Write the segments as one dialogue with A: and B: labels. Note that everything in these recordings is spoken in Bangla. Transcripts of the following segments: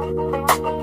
A: thank you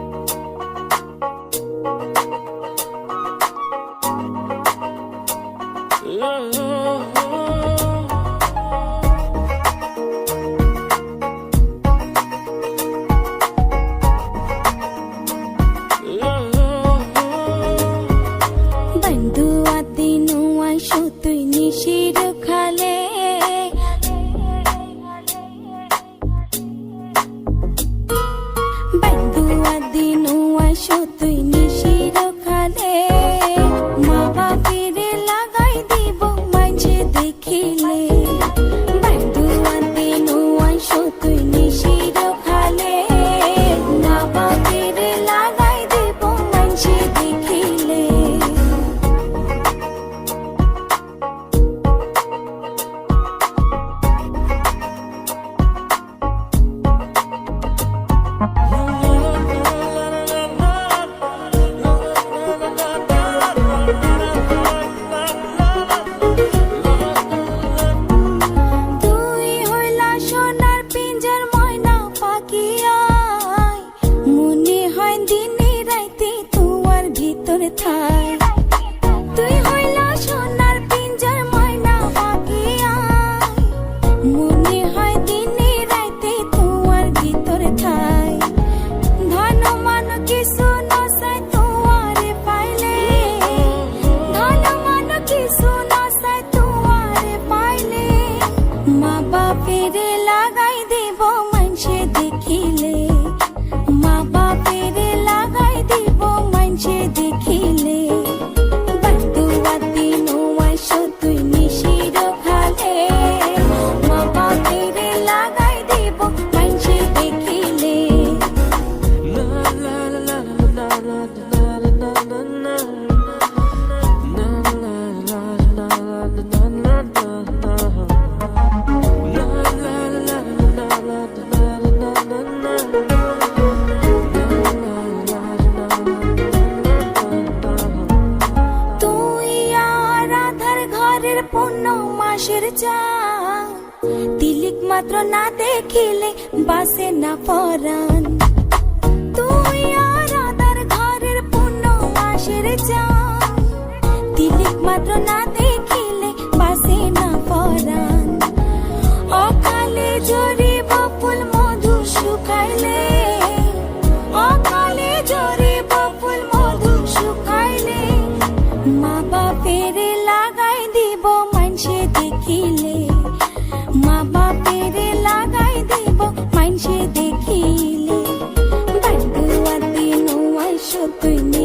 A: দেখিলে। মা বাপের লাগাই দিব মঞ্চে দেখিলে আকাশের চা তিলিক মাত্র না দেখিলে বাসে না পরান তুই আর আদার ঘরের পূর্ণ মাসের চা 对你。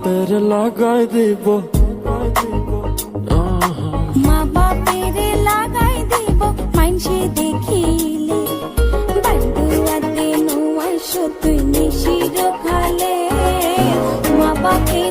A: বাপের লাগাই দিব মা বাপের লাগাই দিব, মানসি দেখিলে। বাড়ুয়াতে নোয়াই সতুই নিশির খালে মা বাপের